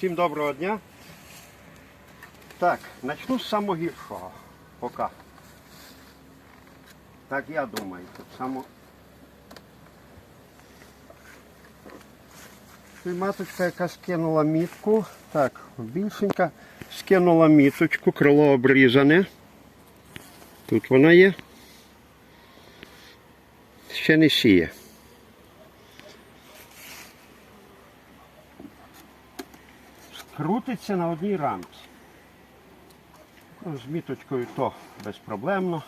Всім доброго дня. Так, почну з самого гіршого. Поки. Так я думаю. Тут само... Це маточка, яка скинула мітку. Так, більшенька. Скинула міточку, крило обрізане. Тут вона є. Ще не сіє. Крутиться на одній рамці. Ну, з міточкою то безпроблемно.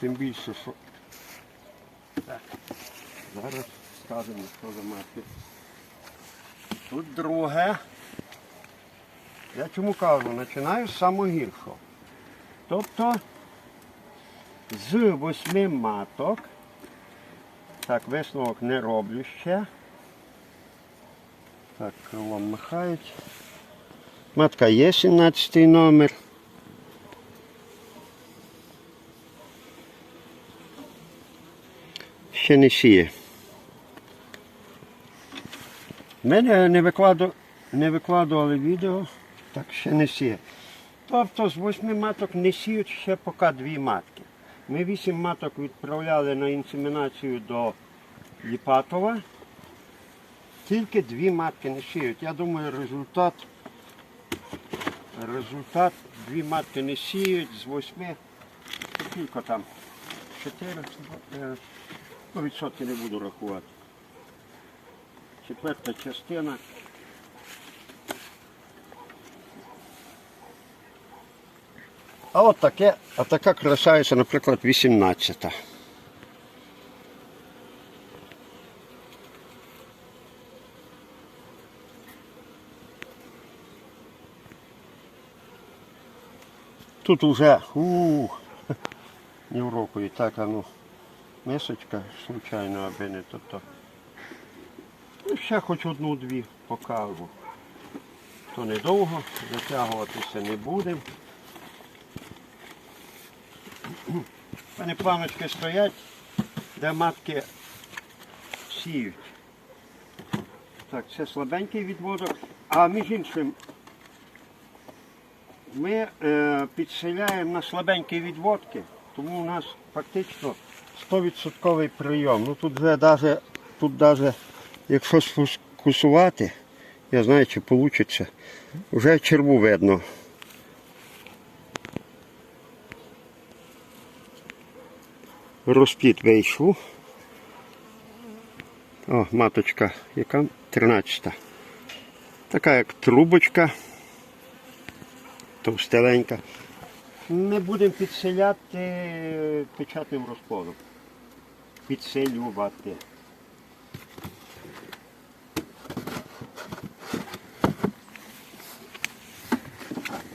Тим більше, що так, зараз скажемо, що за матки. Тут друге. Я чому кажу, починаю з самого гіршого. Тобто з восьми маток, так, висновок не роблю ще. Так, крилом махають. Матка є 17 номер. Ще не сіє. Мене не, викладу, не викладували відео, так ще не сіє. Тобто з восьми маток не сіють ще поки дві матки. Ми вісім маток відправляли на інсемінацію до Ліпатова. Тільки дві матки не сіють. Я думаю, результат, результат дві матки не сіють з восьми. Скільки там? Чотири. е, Ну, відсотки не буду рахувати. Четверта частина. А от таке, а така красавиця, наприклад, 18. Тут уже у не і так, а ну, мисочка, случайно, аби не то то. Ну, ще хоч одну-дві покажу. То недовго, затягуватися не будемо. У мене планочки стоять, де матки сіють. Так, це слабенький відводок. А між іншим, ми е, підселяємо на слабенькі відводки, тому у нас фактично 100% прийом. Ну тут вже даже, тут даже, якщо сфокусувати, я знаю, чи вийде, вже черву видно. Розпліт вийшов. О, маточка, яка 13. Така як трубочка товстеленька. Ми будемо підселяти печатним розплодом. Підселювати.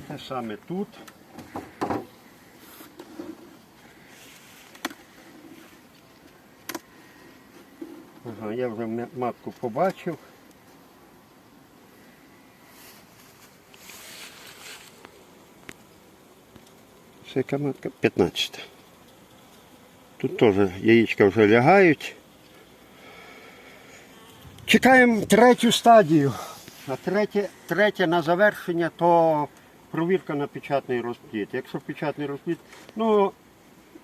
Те саме тут. Ага, я вже матку побачив. Це яка матка? 15. Тут теж яєчка вже лягають. Чекаємо третю стадію. А третє, третє на завершення то провірка на печатний розплід. Якщо печатний розплід, ну,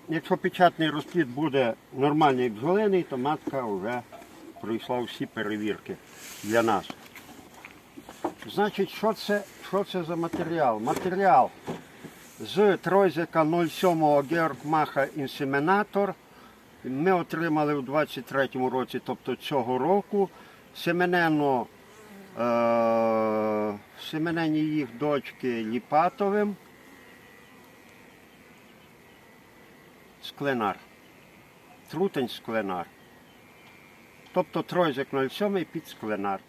якщо печатний розплід буде нормальний як бджолиний, то матка вже пройшла всі перевірки для нас. Значить, що це, що це за матеріал? Матеріал з Тройзика 07 Георг Маха інсемінатор. Ми отримали у 23-му році, тобто цього року, семенено, е, семенені їх дочки Ліпатовим. Скленар. Трутень скленар. Тобто Тройзик 07 під скленар.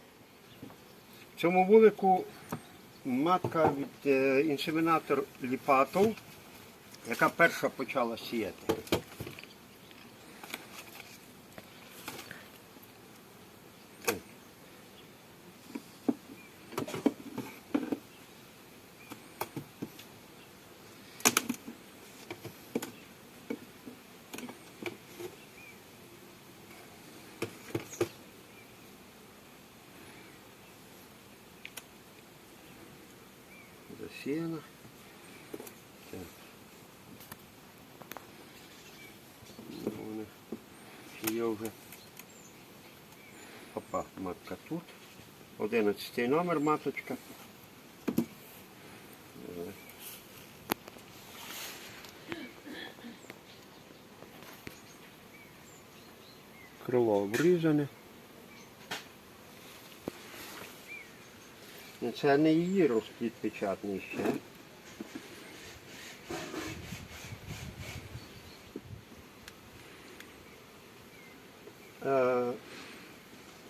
В цьому вулику матка від е, інсемінатор Ліпатов, яка перша почала сіяти. засіяна. Так. Ну, вони ще є вже. Опа, матка тут. 11 номер маточка. Е. Крило обрізане. Це не її розплід печатний ще. Е,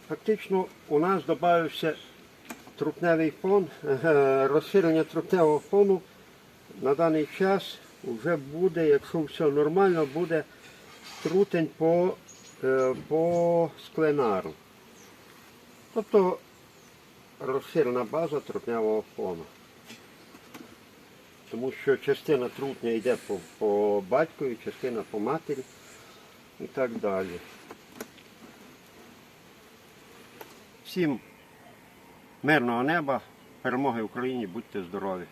Фактично у нас додався трупневий фон, е, розширення трупневого фону на даний час вже буде, якщо все нормально, буде трутень по, е, по скленару. Тобто розширена база трутнявого фону. Тому що частина трутня йде по, по батькові, частина по матері і так далі. Всім мирного неба, перемоги Україні, будьте здорові!